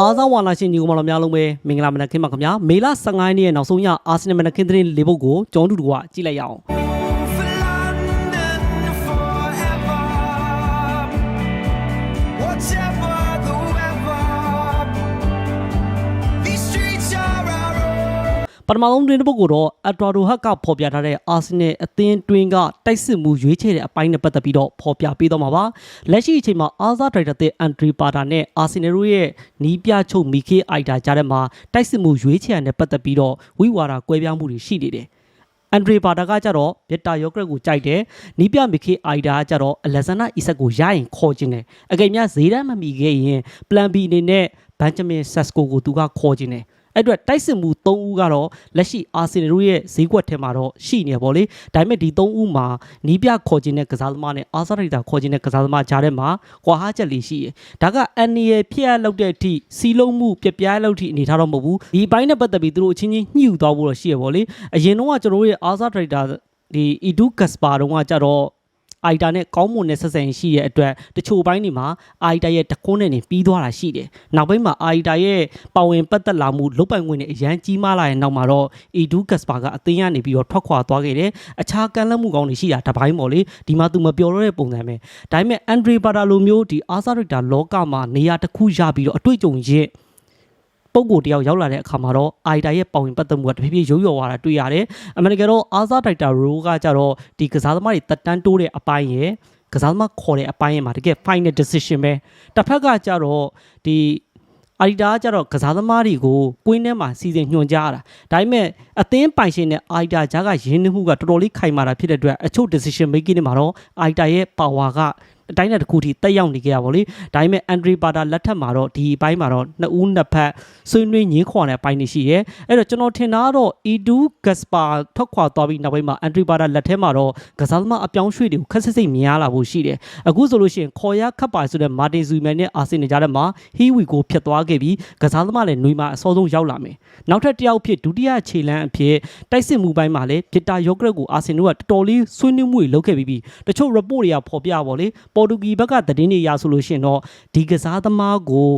အားစားဝါလာရှင်ညီကောင်မတော်များလုံးပဲမင်္ဂလာမနက်ခင်းပါခင်ဗျာမေလ15ရက်နေ့ရဲ့နောက်ဆုံးရအာဆင်နယ်မနက်ခင်းသတင်းလေးပုတ်ကိုကျွန်တော်တို့ကကြည့်လိုက်ရအောင် ပထမဆုံးသတင်းတစ်ပုဒ်ကိုတော့အက်ဒွာဒိုဟတ်ကဖော်ပြထားတဲ့အာဆင်နယ်အသင်းတွင်းကတိုက်စစ်မှုရွေးချယ်တဲ့အပိုင်းနဲ့ပတ်သက်ပြီးတော့ဖော်ပြပေးတော့မှာပါလက်ရှိအချိန်မှာအာဇာဒရိုက်တာတဲ့အန်ဒရီပါတာနဲ့အာဆင်နယ်တို့ရဲ့နီးပြချုပ်မီခေအိုက်တာကြားထဲမှာတိုက်စစ်မှုရွေးချယ်ရတဲ့ပတ်သက်ပြီးတော့ဝိဝါဒကွဲပြားမှုတွေရှိနေတယ်အန်ဒရီပါတာကကြတော့ဗစ်တာယောဂရက်ကိုကြိုက်တယ်နီးပြမီခေအိုင်ဒါကကြတော့အလက်ဇန်နာအီဆက်ကိုရရင်ခေါ်ခြင်းတယ်အကယ်များဈေးတန်းမမီခဲ့ရင်ပလန်ဘီအနေနဲ့ဘန်ဂျမင်ဆက်စကိုကိုသူကခေါ်ခြင်းတယ် အဲ့အတွက်တိုက်စစ်မှု၃ဦးကတော့လက်ရှိအာဆင်နယ်တို့ရဲ့ဈေးကွက်ထဲမှာတော့ရှိနေပါလေဒါပေမဲ့ဒီ၃ဦးမှာနီးပြခေါ်ခြင်းတဲ့ကစားသမားနဲ့အာဆာရီတာခေါ်ခြင်းတဲ့ကစားသမားကြားထဲမှာကွာဟာချက်လေးရှိတယ်ဒါကအန်နီရဖြစ်ရလောက်တဲ့အထိစီလုံးမှုပြပြားလောက်ထိအနေထားတော့မဟုတ်ဘူးဒီအပိုင်းနဲ့ပတ်သက်ပြီးသူတို့အချင်းချင်းညှိူသွားဖို့တော့ရှိရပါလေအရင်တော့ကကျွန်တော်တို့ရဲ့အာဆာရီတာဒီအီဒူကတ်စပါတုန်းကကြတော့ အိုက်တာနဲ့ကောင်းမွန်တဲ့ဆက်ဆံရေးရှိတဲ့အတွက်တချို့ဘိုင်းတွေမှာအိုက်တာရဲ့တကွန်းနဲ့နေပြီးသွားတာရှိတယ်။နောက်ပိုင်းမှာအိုက်တာရဲ့ပါဝင်ပတ်သက်လာမှုလုတ်ပိုင်ခွင့်နဲ့အရန်ကြီးမားလာတဲ့နောက်မှာတော့အီဒူကတ်စပါကအသင်းကနေပြီးတော့ထွက်ခွာသွားခဲ့တယ်။အခြားကမ်းလှမ်းမှုကောင်းတွေရှိတာတပိုင်းပေါ့လေ။ဒီမှာသူမပြောတော့တဲ့ပုံစံပဲ။ဒါပေမဲ့အန်ဒရီပါတာလိုမျိုးဒီအာဆာရီတာလောကမှာနေရာတစ်ခုရပြီးတော့အတွေ့အကြုံရင့် ပုံကိုတယောက်ရောက်လာတဲ့အခါမှာတော့အိုင်တာရဲ့ပေါဝင်ပတ်သက်မှုကတဖြည်းဖြည်းရုပ်ရော်သွားတာတွေ့ရတယ်။အမေရိကန်တော့အာဇာဒိုက်တာရိုးကကြတော့ဒီကစားသမားတွေတက်တန်းတိုးတဲ့အပိုင်းရယ်ကစားသမားခေါ်တဲ့အပိုင်းရယ်မှာတကယ် final decision ပဲ။တစ်ဖက်ကကြတော့ဒီအာရီတာကကြတော့ကစားသမားတွေကိုကွင်းထဲမှာစီစဉ်ညွှန်ကြားရတာဒါပေမဲ့အသင်းပိုင်ရှင်နဲ့အာရီတာဂျာကရင်းနှီးမှုကတော်တော်လေးခိုင်မာတာဖြစ်တဲ့အတွက်အချို့ decision making တွေမှာတော့အာရီတာရဲ့ power ကအတိုင်းနဲ့တစ်ခုထိတက်ရောက်နေကြရပါလေဒါပေမဲ့အန်ဒရီပါတာလက်ထက်မှာတော့ဒီအပိုင်းမှာတော့နှစ်ဦးနှစ်ဖက်ဆွေးနွေးညင်းခွာတဲ့အပိုင်းတွေရှိရဲအဲ့တော့ကျွန်တော်ထင်တာကတော့အီဒူဂက်စပါထွက်ခွာသွားပြီးနောက်ပိုင်းမှာအန်ဒရီပါတာလက်ထဲမှာတော့ကစားသမားအပြောင်းရွှေ့တွေကိုခက်စစ်စစ်များလာဖို့ရှိတယ်အခုဆိုလို့ရှိရင်ခေါ်ရခတ်ပါဆိုတဲ့မာတင်ဇူမန်နဲ့အာဆင်နယ်ကြားထဲမှာဟီဝီကိုဖျက်သွားခဲ့ပြီးကစားသမားလည်းຫນွေမှာအစောဆုံးရောက်လာမယ်နောက်ထပ်တစ်ယောက်ဖြစ်ဒုတိယခြေလမ်းအဖြစ်တိုက်စစ်မှုပိုင်းမှာလည်းဗစ်တာယောဂရက်ကိုအာဆင်နယ်ကတော်တော်လေးဆွေးနွေးမှုတွေလုပ်ခဲ့ပြီးပြီတချို့ report တွေကဖော်ပြပါလေပေါ်တူဂီဘက်ကသတင်းတွေရဆိုလို့ရှိရင်တော့ဒီကစားသမားကို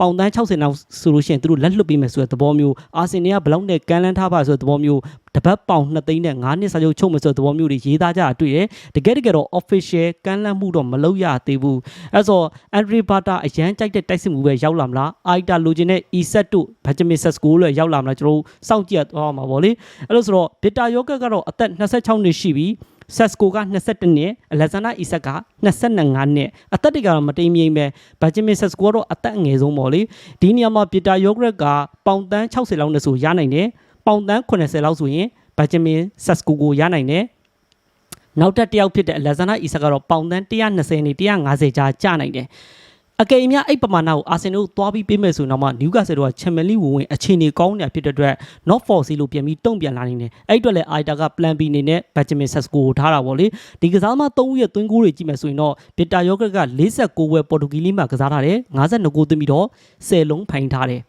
ပေါင်တန်း60လောက်ဆိုလို့ရှိရင်သူတို့လက်လွတ်ပေးမယ်ဆိုတဲ့သဘောမျိုးအာဆင်နယ်ကဘလောက်နဲ့ကန်လန်းထားပါဆိုတဲ့သဘောမျိုးတပတ်ပေါင်2သိန်းနဲ့9နှစ်စာချုပ်ချုပ်မယ်ဆိုတဲ့သဘောမျိုးတွေရေးသားကြတာတွေ့တယ်တကယ်တကယ်တော့ official ကန်လန်းမှုတော့မလုပ်ရသေးဘူးအဲဆိုအန်ဒရီဘာတာအရန်ကြိုက်တဲ့တိုက်စစ်မှုပဲရောက်လာမလားအိုက်တာလိုချင်တဲ့ e-set တို့ဘတ်ဂျမင်ဆက်စကိုလည်းရောက်လာမလားကျွန်တော်တို့စောင့်ကြည့်ရသွားမှာပေါ့လေအဲလို့ဆိုတော့ဗစ်တာယောဂတ်ကတော့အသက်26နှစ်ရှိပြီ ဆက်စကိုက22နှစ်အလက်ဇန်နာအီဆက်က25နှစ်အသက်တွေကတော့မတိမ်မြိမ်ပဲဘတ်ဂျမင်ဆက်စကိုကတော့အသက်အငယ်ဆုံးပေါ့လေဒီနေရာမှာပီတာယောဂရက်ကပေါင်တန်း60လောက်နဲ့ဆိုရနိုင်တယ်ပေါင်တန်း80လောက်ဆိုရင်ဘတ်ဂျမင်ဆက်စကိုကိုရနိုင်တယ်နောက်ထပ်တစ်ယောက်ဖြစ်တဲ့အလက်ဇန်နာအီဆက်ကတော့ပေါင်တန်း120နေ150ကြားကျနိုင်တယ် အကယ်၍အဲ့ပမာဏကိုအာဆင်နယ်ကိုသွားပြီးပေးမယ်ဆိုရင်တော့မှနယူကာဆယ်တို့ကချန်ပီယံလိဝင်ဝင်အခြေအနေကောင်းနေတာဖြစ်တဲ့အတွက် not for sale လို့ပြန်ပြီးတုံ့ပြန်လာနေတယ်အဲ့အတွက်လည်းအိုက်တာက plan B အနေနဲ့ Benjamin Sesko ကိုထားတာပေါ့လေဒီကစားသမား၃ဦးရဲ့သွင်းကိုတွေကြည့်မယ်ဆိုရင်တော့ Victor Yogurt က46ဝယ်ပေါ်တူဂီလီမှာကစားထားတယ်52ဂိုးသွင်းပြီးတော့10လုံးဖိုင်ထားတယ်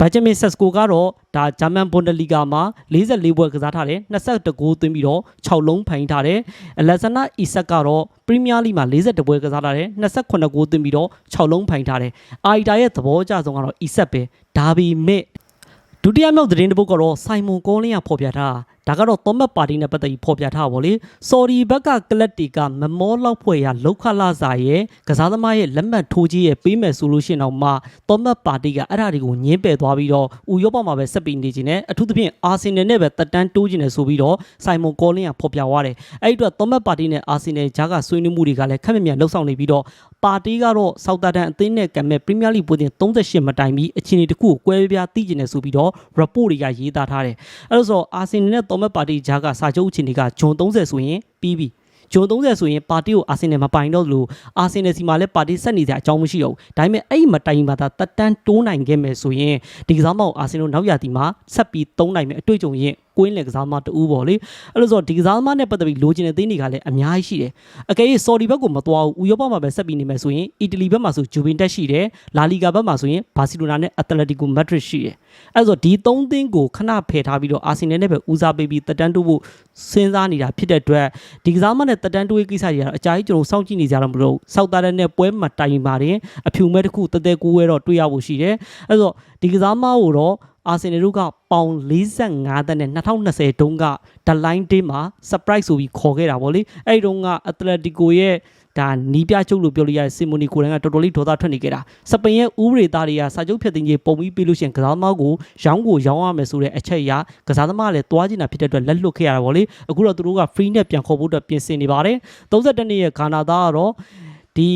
ဘတ်ဂျမင်ဆက်စကိုကတော့ဒါဂျာမန်ဘွန်ဒလီဂါမှာ44ပွဲကစားထားတယ်22ဂိုးသွင်းပြီးတော့6လုံးဖိုင်ထားတယ်အလက်ဇန်နာအီဆက်ကတော့ပရီးမီးယားလိမှာ42ပွဲကစားထားတယ်28ဂိုးသွင်းပြီးတော့6လုံးဖိုင်ထားတယ်အာအီတာရဲ့သဘောအကျဆုံးကတော့အီဆက်ပဲဒါပေမဲ့ဒုတိယမြောက်သတင်းတစ်ပုဒ်ကတော့စိုင်မွန်ကောလင်းကဖော်ပြထားတာ ဒါကတော့သောမတ်ပါတီနဲ့ပတ်သက်ပြီးဖော်ပြထားပါဗောလေဆော်ဒီဘက်ကကလပ်တီကမမောလောက်ဖွဲ့ရလောက်ခလာစာရဲ့ကစားသမားရဲ့လက်မှတ်ထိုးကြီးရဲ့ပေးမယ်ဆိုလို့ရှိရင်တော့မှသောမတ်ပါတီကအဲ့ဒါတွေကိုညင်းပယ်သွားပြီးတော့ဥရောပမှာပဲဆက်ပြီးနေခြင်းနဲ့အထူးသဖြင့်အာဆင်နယ်နဲ့ပဲတက်တန်းတိုးခြင်းနဲ့ဆိုပြီးတော့စိုင်မွန်ကောလင်းကဖော်ပြသွားတယ်အဲ့ဒီအတွက်သောမတ်ပါတီနဲ့အာဆင်နယ်ဂျာကဆွေးနွေးမှုတွေကလည်းခက်မြမြန်လှုပ်ဆောင်နေပြီးတော့ပါတီကတော့ဆောက်တာတန်အသင်းနဲ့ကံမဲ့ပရီးမီးယားလိပွဲတင်38မတိုင်ပြီးအခြေအနေတစ်ခုကိုကွဲပြားသိကျင်နေဆိုပြီးတော့ report တွေကရေးသားထားတယ်အဲ့လို့ဆိုအာဆင်နယ်နဲ့သောမတ်ပါတီဂျာကစာချုပ်အခြေအနေကဂျွန်30ဆိုရင်ပြီးပြီဂျွန်30ဆိုရင်ပါတီကိုအာဆင်နယ်မပိုင်တော့လို့အာဆင်နယ်စီမှာလည်းပါတီဆက်နေတဲ့အကြောင်းမရှိတော့ဘူးဒါပေမဲ့အဲ့ဒီမတိုင်မှာသာတက်တန်းတိုးနိုင်ခဲ့မယ်ဆိုရင်ဒီကစားမကိုအာဆင်နယ်နောက်ရတီမှာဆက်ပြီးသုံးနိုင်မယ်အတွေ့အကြုံရင် ကွင်းလေကစားသမားတူပေါ့လေအဲ့လိုဆိုတော့ဒီကစားသမားနဲ့ပတ်သက်ပြီးလိုချင်တဲ့သင်းတွေကလည်းအများကြီးရှိတယ်အကယ်၍ဆော်ဒီဘက်ကိုမသွားဘူးဥရောပမှာပဲဆက်ပြီးနေမယ်ဆိုရင်အီတလီဘက်မှာဆိုဂျူဗင်တက်ရှိတယ်လာလီဂါဘက်မှာဆိုရင်ဘာစီလိုနာနဲ့အက်တလက်တီကိုမက်ဒရစ်ရှိတယ်အဲ့ဆိုဒီ၃သင်းကိုခဏဖယ်ထားပြီးတော့အာဆင်နယ်နဲ့ပဲဦးစားပေးပြီးတက်တန်းတိုးဖို့စဉ်းစားနေတာဖြစ်တဲ့အတွက်ဒီကစားမနဲ့တက်တန်းတိုးရေးကိစ္စတွေကတော့အကြာကြီးကျွန်တော်စောင့်ကြည့်နေကြတော့မလို့စောက်သားတဲ့နဲ့ပွဲမှာတိုင်ပါတယ်အဖြူမဲ့တစ်ခုတဲတဲကူဝဲတော့တွေ့ရဖို့ရှိတယ်အဲ့ဆိုဒီကစားမကိုတော့ အာဆင်နယ်တို့ကပေါင်45တန်းနဲ့2020တုန်းကဒလိုင်းတေးမှာ surprise ဆိုပြီးခေါ်ခဲ့တာဗောလေအဲ့ဒီတုန်းကအက်တလက်တီကိုရဲ့ဒါနီးပြချုပ်လို့ပြောလို့ရတဲ့စီမိုနီကိုရန်ကတော်တော်လေးဒေါသထွက်နေကြတာစပိန်ရဲ့ဥပဒေသားတွေကစာချုပ်ဖြတ်သိမ်းရေးပုံပြီးပေးလို့ရှိရင်ကစားသမားကိုရောင်းကိုရောင်းရမယ်ဆိုတဲ့အချက်အရကစားသမားလည်းတွားကျင်တာဖြစ်တဲ့အတွက်လက်လွတ်ခဲ့ရတာဗောလေအခုတော့သူတို့က free နဲ့ပြန်ခေါ်ဖို့အတွက်ပြင်ဆင်နေပါတယ်32နှစ်ရဲ့ဂါနာသားကတော့ဒီ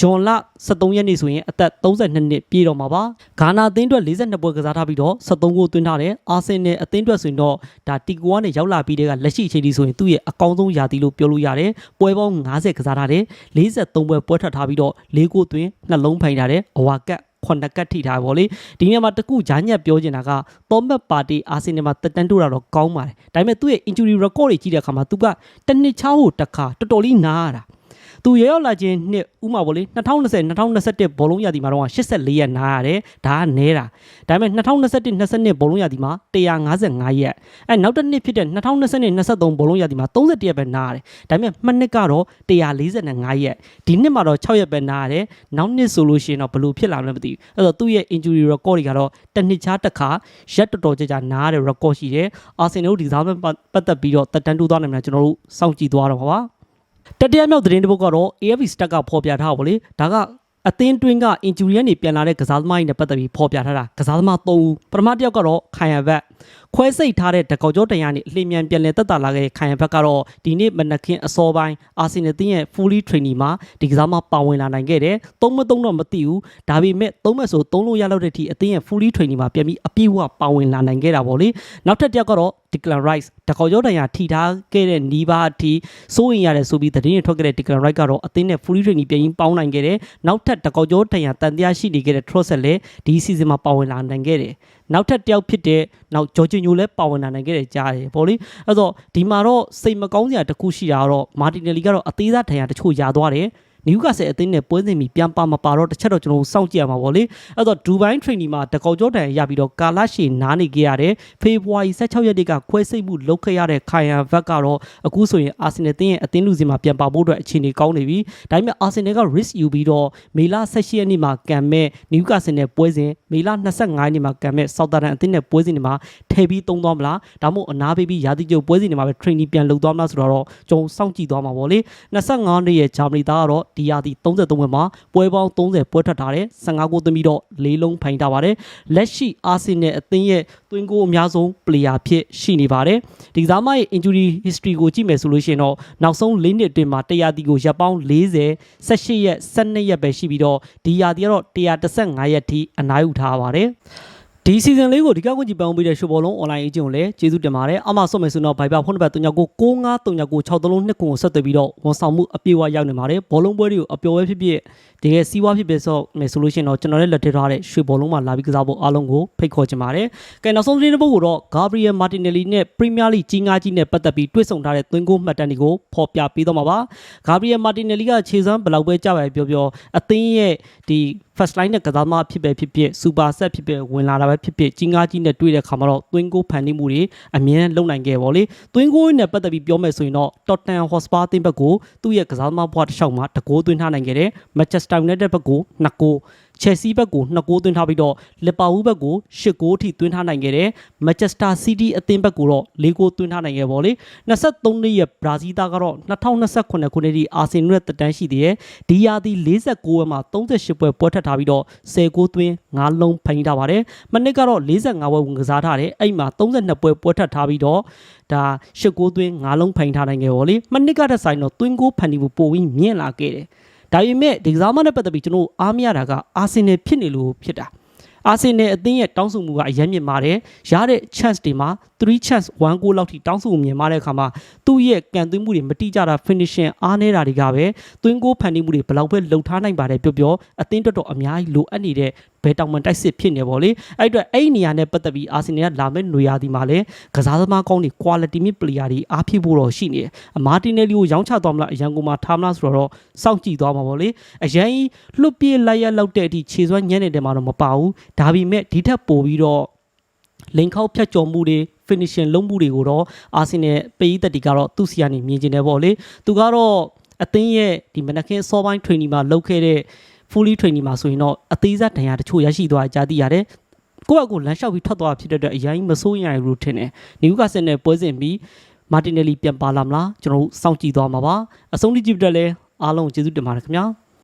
ဂျွန်လ73ရက်နေ့ဆိုရင်အသက်32နှစ်ပြည့်တော့မှာပါဂါနာအသင်းအတွက်42ပွဲကစားထားပြီးတော့73ဂိုးသွင်းထားတယ်အာဆင်နယ်အသင်းအတွက်ဆိုရင်တော့ဒါတီကွာနဲ့ရောက်လာပြီးတဲ့ကလက်ရှိအချိန်ဒီဆိုရင်သူ့ရဲ့အကောင်းဆုံးရာသီလို့ပြောလို့ရတယ်ပွဲပေါင်း90ကစားထားတယ်43ပွဲပွဲထွက်ထားပြီးတော့၄ဂိုးသွင်းနှလုံးဖိုင်ထားတယ်အဝါကတ်ခွန်နကတ်ထိထားပါလေဒီနေရာမှာတကူဂျာညက်ပြောချင်တာကသောမတ်ပါတီအာဆင်နယ်မှာတက်တန်းတိုးတာတော့ကောင်းပါတယ်ဒါပေမဲ့သူ့ရဲ့ injury record တွေကြည့်တဲ့အခါမှာသူကတစ်နှစ်ချောင်းကိုတစ်ခါတော်တော်လေးနားရတာ သူရရောက်လာခြင်းနှစ်ဥမာပေါ့လေ2020 2021ဘောလုံးရာသီမှာတော့84ရက်နားရတယ်ဒါကနဲတာဒါပေမဲ့2021 22ဘောလုံးရာသီမှာ155ရက်အဲနောက်တစ်နှစ်ဖြစ်တဲ့2020 23ဘောလုံးရာသီမှာ31ရက်ပဲနားရတယ်ဒါပေမဲ့မှတ်နှစ်ကတော့145ရက်ဒီနှစ်မှာတော့6ရက်ပဲနားရတယ်နောက်နှစ်ဆိုလို့ရှိရင်တော့ဘယ်လိုဖြစ်လာမလဲမသိဘူးအဲ့တော့သူ့ရဲ့ injury record တွေကတော့တစ်နှစ်ခြားတစ်ခါရက်တော်တော်ကြာကြာနားရတဲ့ record ရှိတယ်အာဆင်နယ်တို့ဒီစားမဲ့ပတ်သက်ပြီးတော့တက်တန်းတိုးသွားနိုင်မလားကျွန်တော်တို့စောင့်ကြည့်သွားတော့ပါပါ တတိယမြောက်သတင်းတစ်ပုဒ်ကတော့ AFP Stat ကဖော်ပြထားပါလေဒါကအသင်းတွင်းက injury ကနေပြန်လာတဲ့ကစားသမားတွေနဲ့ပတ်သက်ပြီးဖော်ပြထားတာကစားသမား3ဦးပထမတစ်ယောက်ကတော့ခိုင်ရဘက် ခွဲစိတ်ထားတဲ့တကောက်ကျော်တန်ရနေအလင်းမြန်ပြန်လည်တက်တာလာခဲ့တဲ့ခိုင်ရဘက်ကတော့ဒီနေ့မနက်ခင်းအစောပိုင်းအာဆင်နယ်တင်းရဲ့ fully training မှာဒီကစားမပါဝင်လာနိုင်ခဲ့တယ်။သုံးမသုံးတော့မသိဘူး။ဒါပေမဲ့သုံးမဲ့ဆိုသုံးလို့ရလောက်တဲ့အထိအသင်းရဲ့ fully training မှာပြန်ပြီးအပြည့်အဝပါဝင်လာနိုင်ခဲ့တာပေါ့လေ။နောက်ထပ်တစ်ယောက်ကတော့ Declan Rice တကောက်ကျော်တန်ရထိထားခဲ့တဲ့နီးပါးအထိစိုးရင်ရတယ်ဆိုပြီးသတင်းတွေထွက်ခဲ့တဲ့ Declan Rice ကတော့အသင်းနဲ့ fully training ပြန်ပြီးပေါင်းနိုင်ခဲ့တယ်။နောက်ထပ်တကောက်ကျော်တန်ရတန်တရားရှိနေခဲ့တဲ့ Trossard လည်းဒီ season မှာပါဝင်လာနိုင်ခဲ့တယ်။နောက်ထပ်တစ်ယောက်ဖြစ်တဲ့နောက်ဂျော်ဂျီညိုလည်းပါဝင်လာနိုင်ခဲ့တယ်ကြားတယ်ပေါ့လေ။အဲ့တော့ဒီမှာတော့စိတ်မကောင်းစရာတစ်ခုရှိတာကတော့မာတင်နယ်လီကတော့အသေးစားဒဏ်ရာတချို့ရသွားတယ်။ နယူကာဆယ်အသင်းနဲ့ပွဲစဉ်ပြီးပြန်ပါမပါတော့တစ်ချက်တော့ကျွန်တော်တို့စောင့်ကြည့်ရမှာပေါ့လေအဲ့တော့ဒူဘိုင်း training မှာတကောက်ကျော်တန်ရပြီးတော့ကာလရှည်နားနေကြရတယ်ဖေဖော်ဝါရီ16ရက်နေ့ကခွဲစိတ်မှုလုပ်ခဲ့ရတဲ့ခိုင်ယန်ဘက်ကတော့အခုဆိုရင်အာဆင်နယ်တင်းရဲ့အသင်းလူစီမှာပြန်ပါဖို့အတွက်အခြေအနေကောင်းနေပြီဒါပေမဲ့အာဆင်နယ်က risk ယူပြီးတော့မေလ16ရက်နေ့မှာကံမဲ့နယူကာဆယ်နဲ့ပွဲစဉ်မေလ25ရက်နေ့မှာကံမဲ့ဆောက်တာတန်အသင်းနဲ့ပွဲစဉ်တွေမှာထည့်ပြီးသုံးသွားမလားဒါမှမဟုတ်အနာပေးပြီးရာသီကျုပ်ပွဲစဉ်တွေမှာပဲ training ပြန်လုပ်သွားမလားဆိုတော့ကျွန်တော်စောင့်ကြည့်သွားမှာပေါ့လေ25နှစ်ရဲ့ဂျာမနီသားကတော့ဒီရာသီ33ပွဲမှာပွဲပေါင်း30ပွဲထွက်ထားတယ်15ဂိုးသွင်းပြီးတော့၄လုံးဖိုင်ထားပါတယ်လက်ရှိအာဆင်နယ်အသင်းရဲ့သွင်းဂိုးအများဆုံး player ဖြစ်ရှိနေပါတယ်ဒီကစားမရဲ့ injury history ကိုကြည့်မယ်ဆိုလို့ရှိရင်တော့နောက်ဆုံး၄နှစ်အတွင်းမှာ100တီကိုရပ်ပေါင်း40 18ရက်12ရက်ပဲရှိပြီးတော့ဒီရာသီကတော့135ရက်ထိအနားယူထားပါတယ် ဒီ season လေးကိုဒီကကွန်ကြီးပန်ပေးတဲ့ရှိုဘောလုံး online agent ကိုလည်းကျေးဇူးတင်ပါတယ်။အမဆွတ်မယ်ဆိုတော့ Viber ဖုန်းနံပါတ်39939636နှစ်ခုကိုဆက်သွယ်ပြီးတော့ဝန်ဆောင်မှုအပြည့်အဝရောက်နေပါတယ်။ဘောလုံးပွဲတွေကိုအပျော်ဝဲဖြစ်ဖြစ်တကယ်စီးပွားဖြစ်ဖြစ်ဆိုမယ်ဆိုလို့ရှိရင်တော့ကျွန်တော်လည်းလက်ထည့်ထားတဲ့ရွှေဘောလုံးမှာလာပြီးကစားဖို့အားလုံးကိုဖိတ်ခေါ်ချင်ပါတယ်။ကဲနောက်ဆုံးသတင်းတစ်ပုဒ်ကိုတော့ Gabriel Martinelli နဲ့ Premier League ကြီးငါးကြီးနဲ့ပတ်သက်ပြီးတွေ့ဆုံထားတဲ့သွင်းကိုမှတ်တမ်းတွေကိုဖော်ပြပေးတော့မှာပါ။ Gabriel Martinelli ကခြေစမ်းဘယ်လောက်ပဲကြာပဲပြောပြောအသင်းရဲ့ဒီ first line နဲ့ကစားသမားဖြစ်ပဲဖြစ်ဖြစ် super set ဖြစ်ဖြစ်ဝင်လာတာပဲဖြစ်ဖြစ်ကြီးငါးကြီးနဲ့တွေ့တဲ့ခါမှာတော့သွင်းကိုဖန်တီးမှုတွေအမြဲလုံနိုင်ခဲ့ပါလေသွင်းကိုနဲ့ပတ်သက်ပြီးပြောမယ်ဆိုရင်တော့ Tottenham Hotspur အသင်းဘက်ကိုသူ့ရဲ့ကစားသမားဘွားတစ်လျှောက်မှာတကိုးသွင်းထားနိုင်ခဲ့တယ် Manchester United ဘက်ကို2ကို ချယ်ဆီဘက်ကို2ဂိုးသွင်းထားပြီးတော့လီဗာပူးဘက်ကို10ဂိုးထိသွင်းထားနိုင်ခဲ့တယ်။မန်ချက်စတာစီးတီးအသင်းဘက်ကိုတော့4ဂိုးသွင်းထားနိုင်ခဲ့ပါလေ။23နှစ်ရဲ့ဘရာဇီးသားကတော့2028ခုနှစ်ထိအာဆင်နယ်တက်တန်းရှိသေးတယ်။ဒီယာဒီ49ပွဲမှာ38ပွဲပွဲထပ်ထားပြီးတော့10ဂိုးသွင်း5လုံးဖန်ထားပါတယ်။မနစ်ကတော့45ပွဲဝင်ကစားထားတယ်။အဲ့မှာ32ပွဲပွဲထပ်ထားပြီးတော့ဒါ10ဂိုးသွင်း5လုံးဖန်ထားနိုင်ခဲ့ပါလေ။မနစ်ကတဲ့ဆိုင်တော့သွင်းဂိုးဖန်တီးမှုပိုပြီးမြင့်လာခဲ့တယ်။ ဒါပေမဲ့ဒီကစားမနဲ့ပတ်သက်ပြီးကျွန်တော်အားမရတာကအာဆင်နယ်ဖြစ်နေလို့ဖြစ်တာအာဆင်နယ်အသင်းရဲ့တောင်းဆိုမှုကအရင်မြင့်ပါတယ်ရတဲ့ chance တွေမှာ3 chance 1 goal လောက်ထိတောင်းဆိုမှုမြင်မာတဲ့အခါမှာသူ့ရဲ့ကန်သွင်းမှုတွေမတိကျတာ finishing အားနေတာတွေကပဲသွင်း goal ဖန်တီးမှုတွေဘယ်လောက်ပဲလှုပ်ထားနိုင်ပါတယ်ပြောပြောအသင်းတော်တော်အများကြီးလိုအပ်နေတဲ့ ဘယ်တောင်မှတိုက်စစ်ဖြစ်နေပေါ့လေအဲ့အတွက်အဲ့ဒီနေရာနဲ့ပတ်သက်ပြီးအာဆင်နယ်ကလာမယ့်ຫນွေရာသီမှာလည်းကစားသမားကောင်းတွေ quality mid player တွေအားဖြစ်ဖို့တော့ရှိနေတယ်အမာတင်နယ်လီကိုရောင်းချသွားမလားအရန်ကုန်မှာထားမလားဆိုတော့စောင့်ကြည့်သွားမှာပေါ့လေအရန်ကြီးလွတ်ပြေးလိုက်ရလောက်တဲ့အထိခြေစွမ်းညံ့နေတဲ့မှာတော့မပါဘူးဒါပေမဲ့ဒီထက်ပိုပြီးတော့လိန်ခောက်ဖြတ်ကျော်မှုတွေ finishing လုံးမှုတွေကိုတော့အာဆင်နယ်ပေးသက်တီကတော့သူ့စီကနေမြင်ကျင်တယ်ပေါ့လေသူကတော့အသင်းရဲ့ဒီမနက်ခင်းစောပိုင်း training မှာလုပ်ခဲ့တဲ့ fully training မှာဆိုရင်တော့အသေးစားဒဏ်ရာတချို့ရရှိသွားကြသိရတယ်ကိုယ့်အကိုလမ်းလျှောက်ပြီးထွက်သွားတာဖြစ်တဲ့အတွက်အရင်မစိုးရင်ရဘူးထင်တယ်နယူကာဆယ်နဲ့ပွဲစဉ်ပြီးမာတင်နယ်လီပြန်ပါလာမလားကျွန်တော်တို့စောင့်ကြည့်သွားမှာပါအဆုံးထိကြည့်ပြတဲ့လဲအားလုံးကျေးဇူးတင်ပါတယ်ခင်ဗျာ